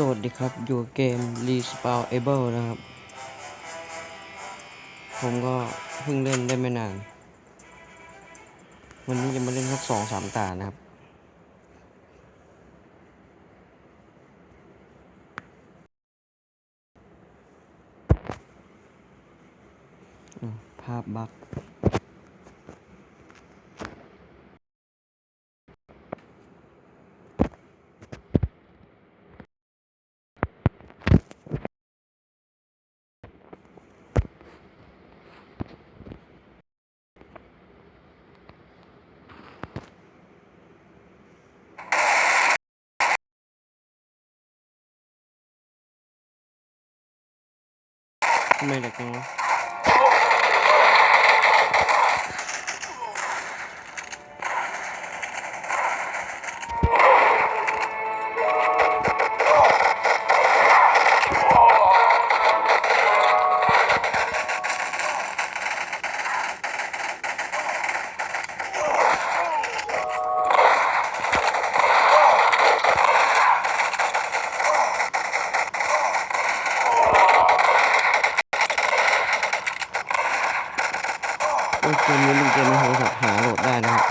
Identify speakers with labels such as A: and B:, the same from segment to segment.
A: สวัสดีครับ อยู่เกม Respawn Able นะครับ ผมก็เพิ่งเล่นได้ไม่นาน วันนี้จะมาเล่นสักสองสามตานะครับ ภาพบัก ทำไมเด็กจังเกมนี้เป็นเกมในโทรศัพท์หาโหลดได้นะครับ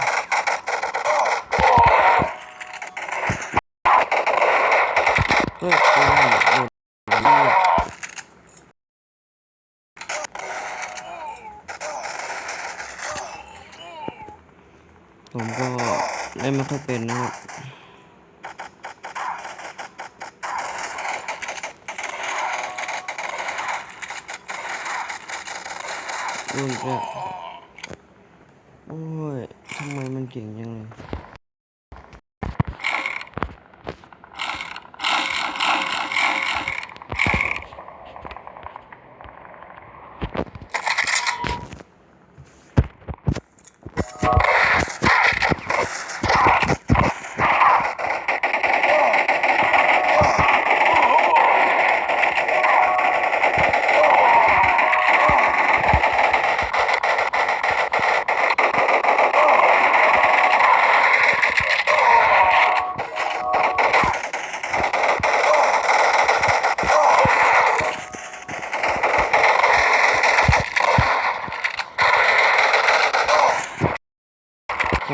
A: เฮ้ยโหลดได้ผมก็เล่นไม่ค่อยเป็นนะครับรุ่นก็ โอ้ยทำไมมันเก่งยังเลย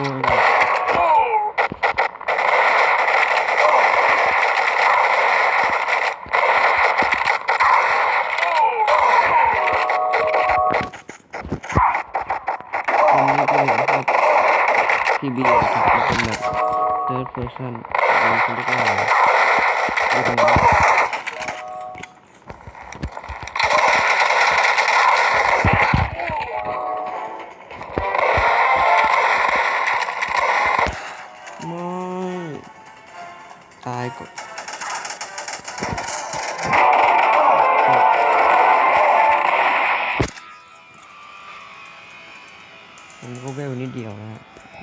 A: บ third person ก็เวลนิดเดียวนะฮะ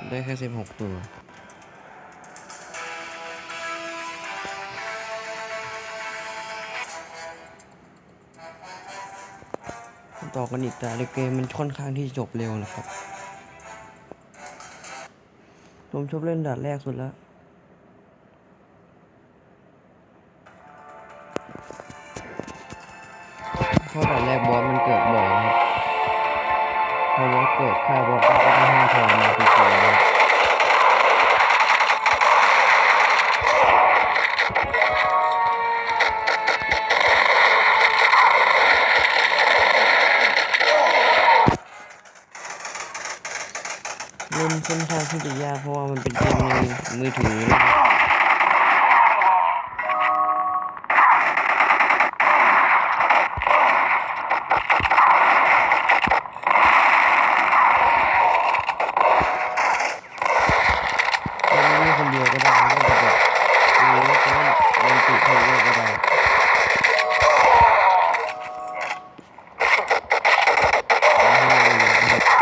A: ได้แค่สิบหกตัวต่อกันอีกแต่ในเกมมันค่อนข้างที่จบเร็วนะครับ ผมชอบเล่นด่านแรกสุดแล้วเพราะด่านแรกบอสมันเกิดบ่อยนะครับพอบอสเกิดฆ่าบอส เล่นค่อนข้างที่จะยากเพราะว่ามันเป็นเกมในมือถือนะครับ เล่นเล่นคนเดียวก็ได้ไม่ต้องแบบหรือว่าจะเล่นเล่นติเพลเยอร์ก็ได้เอาให้เล่นนะครับ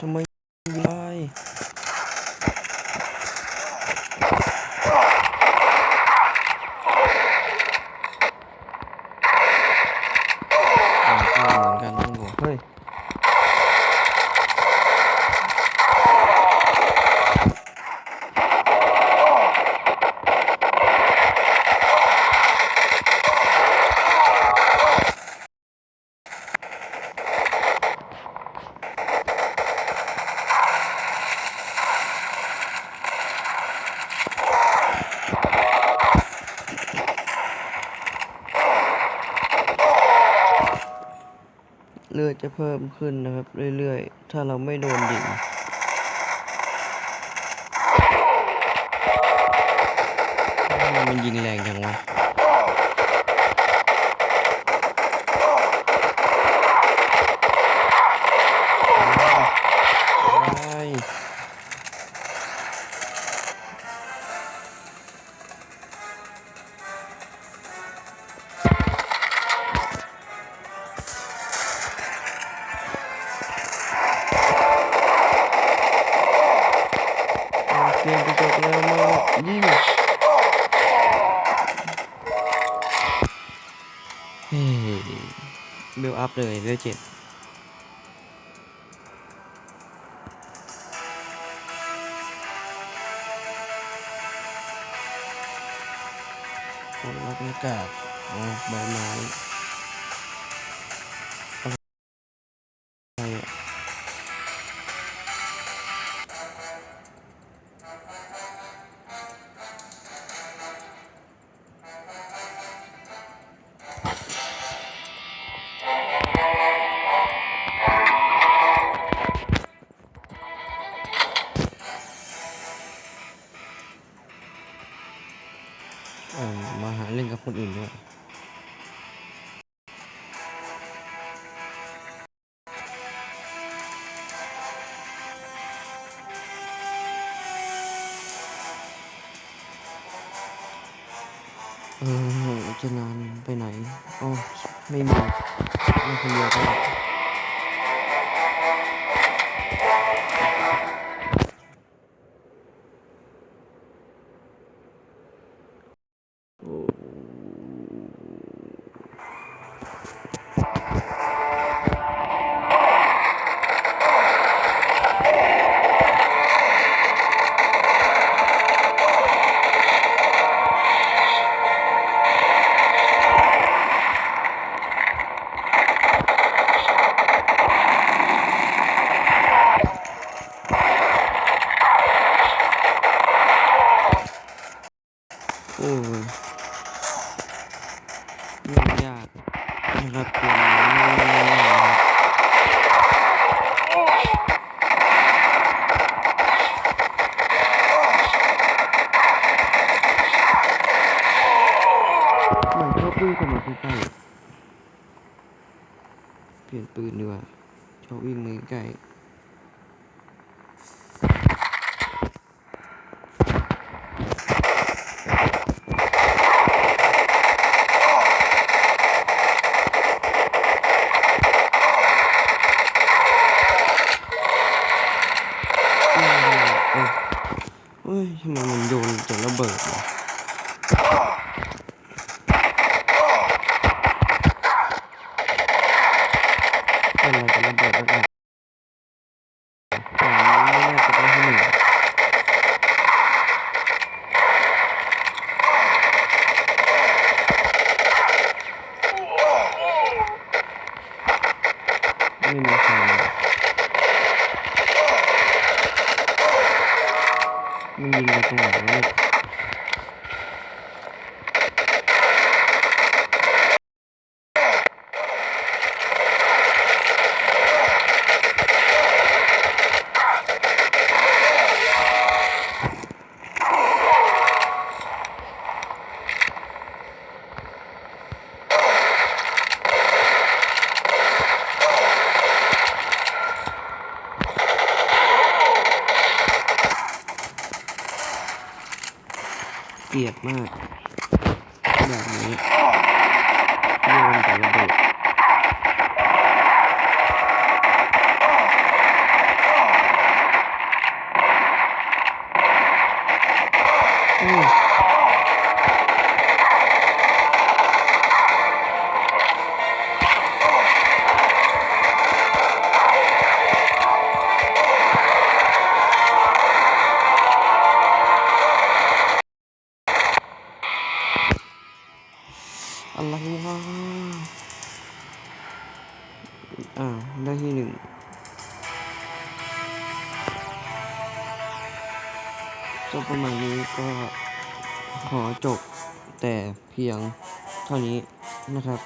A: ทำไม เลือดจะเพิ่มขึ้นนะครับ เรื่อยๆ ถ้าเราไม่โดนยิงมมันยิงแรงจังวะ อัพเลยเวลเจ็ดผลลัพธ์อากาศอ๋อใบไม้ กับคนอื่นด้วยเออจะนานไปไหนอ๋อไม่มีไม่คนเดียวก็ โอ้ยเล่นยากนะครับเกมนี้นะครับมันชอบวิ่งเข้ามาใกล้ๆเปลี่ยนปืนดีกว่าชอบวิ่งมาใกล้ๆเอ้ยเอ้ย เอ้ยทำไมมันโยนแต่ระเบิดวะ เป็นอะไรกันระเบิดแล้วกันแต่ไม่น่าจะได้ที่หนึ่งไม่มีใครเลยมันยิงกันตรงไหนวะเนี่ยเกลียดมาก แบบนี้โยนแต่ระเบิดอืม อะไรวะอ่าได้ที่หนึ่งก็ประมาณนี้ก็ขอจบแต่เพียงเท่านี้นะครับ